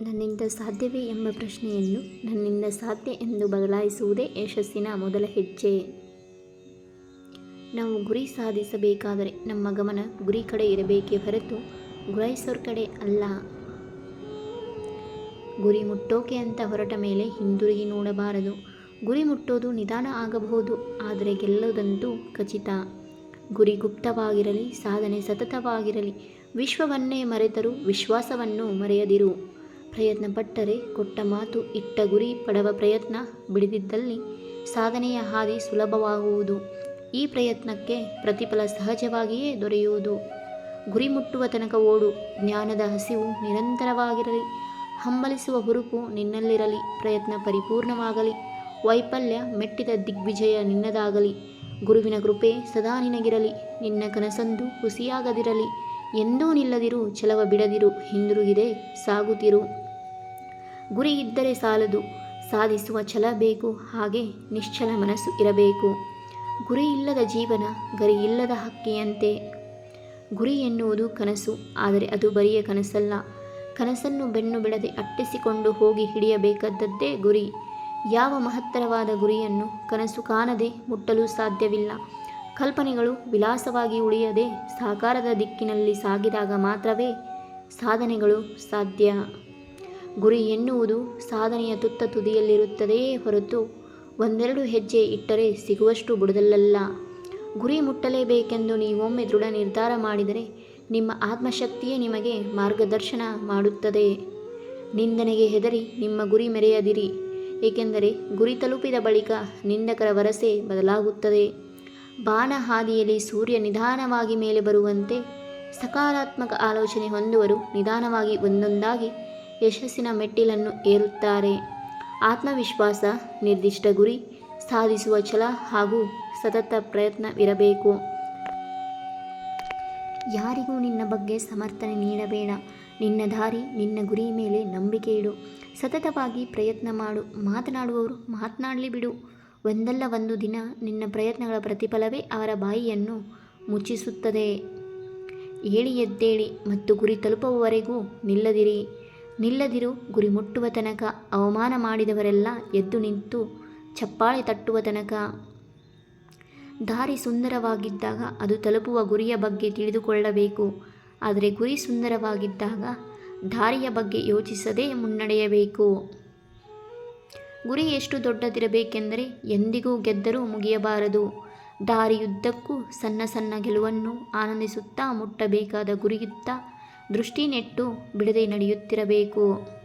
ನನ್ನಿಂದ ಸಾಧ್ಯವೇ ಎಂಬ ಪ್ರಶ್ನೆಯನ್ನು ನನ್ನಿಂದ ಸಾಧ್ಯ ಎಂದು ಬದಲಾಯಿಸುವುದೇ ಯಶಸ್ಸಿನ ಮೊದಲ ಹೆಜ್ಜೆ. ನಾವು ಗುರಿ ಸಾಧಿಸಬೇಕಾದರೆ ನಮ್ಮ ಗಮನ ಗುರಿ ಕಡೆ ಇರಬೇಕೇ ಹೊರತು ಗುರಾಯಿಸೋರ್ ಕಡೆ ಅಲ್ಲ. ಗುರಿ ಮುಟ್ಟೋಕೆ ಅಂತ ಹೊರಟ ಮೇಲೆ ಹಿಂದಿರುಗಿ ನೋಡಬಾರದು. ಗುರಿ ಮುಟ್ಟೋದು ನಿಧಾನ ಆಗಬಹುದು, ಆದರೆ ಗೆಲ್ಲೋದಂತೂ ಖಚಿತ. ಗುರಿ ಗುಪ್ತವಾಗಿರಲಿ, ಸಾಧನೆ ಸತತವಾಗಿರಲಿ, ವಿಶ್ವವನ್ನೇ ಮರೆತರೂ ವಿಶ್ವಾಸವನ್ನು ಮರೆಯದಿರು. ಪ್ರಯತ್ನ ಪಟ್ಟರೆ ಕೊಟ್ಟ ಮಾತು ಇಟ್ಟ ಗುರಿ ಪಡವ ಪ್ರಯತ್ನ ಬಿಡದಿದ್ದಲ್ಲಿ ಸಾಧನೆಯ ಹಾದಿ ಸುಲಭವಾಗುವುದು. ಈ ಪ್ರಯತ್ನಕ್ಕೆ ಪ್ರತಿಫಲ ಸಹಜವಾಗಿಯೇ ದೊರೆಯುವುದು. ಗುರಿ ಮುಟ್ಟುವ ತನಕ ಓಡು, ಜ್ಞಾನದ ಹಸಿವು ನಿರಂತರವಾಗಿರಲಿ. ಹಂಬಲಿಸುವ ಹುರುಪು ನಿನ್ನಲ್ಲಿರಲಿ, ಪ್ರಯತ್ನ ಪರಿಪೂರ್ಣವಾಗಲಿ. ವೈಫಲ್ಯ ಮೆಟ್ಟಿದ ದಿಗ್ವಿಜಯ ನಿನ್ನದಾಗಲಿ. ಗುರುವಿನ ಕೃಪೆ ಸದಾ ನಿನಗಿರಲಿ, ನಿನ್ನ ಕನಸಂದು ಹುಸಿಯಾಗದಿರಲಿ. ಎಂದೂ ನಿಲ್ಲದಿರು, ಛಲವ ಬಿಡದಿರು, ಹಿಂದಿರುಗಿದೆ ಸಾಗುತ್ತಿರು. ಗುರಿ ಇದ್ದರೆ ಸಾಲದು. ಸಾಧಿಸುವ ಛಲ ಬೇಕು, ಹಾಗೆ ನಿಶ್ಚಲ ಮನಸ್ಸು ಇರಬೇಕು. ಗುರಿ ಇಲ್ಲದ ಜೀವನ ಗರಿ ಇಲ್ಲದ ಹಕ್ಕಿಯಂತೆ. ಗುರಿ ಎನ್ನುವುದು ಕನಸು, ಆದರೆ ಅದು ಬರಿಯ ಕನಸಲ್ಲ. ಕನಸನ್ನು ಬೆನ್ನು ಬಿಡದೆ ಅಟ್ಟಿಸಿಕೊಂಡು ಹೋಗಿ ಹಿಡಿಯಬೇಕಾದದ್ದೇ ಗುರಿ. ಯಾವ ಮಹತ್ತರವಾದ ಗುರಿಯನ್ನು ಕನಸು ಕಾಣದೆ ಮುಟ್ಟಲು ಸಾಧ್ಯವಿಲ್ಲ. ಕಲ್ಪನೆಗಳು ವಿಲಾಸವಾಗಿ ಉಳಿಯದೆ ಸಾಕಾರದ ದಿಕ್ಕಿನಲ್ಲಿ ಸಾಗಿದಾಗ ಮಾತ್ರವೇ ಸಾಧನೆಗಳು ಸಾಧ್ಯ. ಗುರಿ ಎನ್ನುವುದು ಸಾಧನೆಯ ತುತ್ತ ತುದಿಯಲ್ಲಿರುತ್ತದೆಯೇ ಹೊರತು ಒಂದೆರಡು ಹೆಜ್ಜೆ ಇಟ್ಟರೆ ಸಿಗುವಷ್ಟು ಬುಡದಲ್ಲಲ್ಲ. ಗುರಿ ಮುಟ್ಟಲೇಬೇಕೆಂದು ನೀವೊಮ್ಮೆ ದೃಢ ನಿರ್ಧಾರ ಮಾಡಿದರೆ ನಿಮ್ಮ ಆತ್ಮಶಕ್ತಿಯೇ ನಿಮಗೆ ಮಾರ್ಗದರ್ಶನ ಮಾಡುತ್ತದೆ. ನಿಂದನೆಗೆ ಹೆದರಿ ನಿಮ್ಮ ಗುರಿ ಮೆರೆಯದಿರಿ, ಏಕೆಂದರೆ ಗುರಿ ತಲುಪಿದ ಬಳಿಕ ನಿಂದಕರ ವರಸೆ ಬದಲಾಗುತ್ತದೆ. ಬಾಣ ಹಾದಿಯಲ್ಲಿ ಸೂರ್ಯ ನಿಧಾನವಾಗಿ ಮೇಲೆ ಬರುವಂತೆ ಸಕಾರಾತ್ಮಕ ಆಲೋಚನೆ ಹೊಂದುವರು ನಿಧಾನವಾಗಿ ಒಂದೊಂದಾಗಿ ಯಶಸ್ಸಿನ ಮೆಟ್ಟಿಲನ್ನು ಏರುತ್ತಾರೆ. ಆತ್ಮವಿಶ್ವಾಸ, ನಿರ್ದಿಷ್ಟ ಗುರಿ ಸಾಧಿಸುವ ಛಲ ಹಾಗೂ ಸತತ ಪ್ರಯತ್ನವಿರಬೇಕು. ಯಾರಿಗೂ ನಿನ್ನ ಬಗ್ಗೆ ಸಮರ್ಥನೆ ನೀಡಬೇಡ. ನಿನ್ನ ದಾರಿ, ನಿನ್ನ ಗುರಿ ಮೇಲೆ ನಂಬಿಕೆ ಇಡು. ಸತತವಾಗಿ ಪ್ರಯತ್ನ ಮಾಡು. ಮಾತನಾಡುವವರು ಮಾತನಾಡಲಿ ಬಿಡು. ಒಂದಲ್ಲ ಒಂದು ದಿನ ನಿನ್ನ ಪ್ರಯತ್ನಗಳ ಪ್ರತಿಫಲವೇ ಅವರ ಬಾಯಿಯನ್ನು ಮುಚ್ಚಿಸುತ್ತದೆ. ಏಳಿ ಎದ್ದೇಳಿ ಮತ್ತು ಗುರಿ ತಲುಪುವವರೆಗೂ ನಿಲ್ಲದಿರಿ. ನಿಲ್ಲದಿರು ಗುರಿ ಮುಟ್ಟುವ ತನಕ ಅವಮಾನ ಮಾಡಿದವರೆಲ್ಲ ಎದ್ದು ನಿಂತು ಚಪ್ಪಾಳೆ ತಟ್ಟುವ ತನಕ. ದಾರಿ ಸುಂದರವಾಗಿದ್ದಾಗ ಅದು ತಲುಪುವ ಗುರಿಯ ಬಗ್ಗೆ ತಿಳಿದುಕೊಳ್ಳಬೇಕು. ಆದರೆ ಗುರಿ ಸುಂದರವಾಗಿದ್ದಾಗ ದಾರಿಯ ಬಗ್ಗೆ ಯೋಚಿಸದೇ ಮುನ್ನಡೆಯಬೇಕು. ಗುರಿ ಎಷ್ಟು ದೊಡ್ಡದಿರಬೇಕೆಂದರೆ ಎಂದಿಗೂ ಗೆದ್ದರೂ ಮುಗಿಯಬಾರದು. ದಾರಿಯುದ್ದಕ್ಕೂ ಸಣ್ಣ ಸಣ್ಣ ಗೆಲುವನ್ನು ಆನಂದಿಸುತ್ತಾ ಮುಟ್ಟಬೇಕಾದ ಗುರಿಯುತ್ತ ದೃಷ್ಟಿ ನೆಟ್ಟು ಬಿಡದೆ ನಡೆಯುತ್ತಿರಬೇಕು.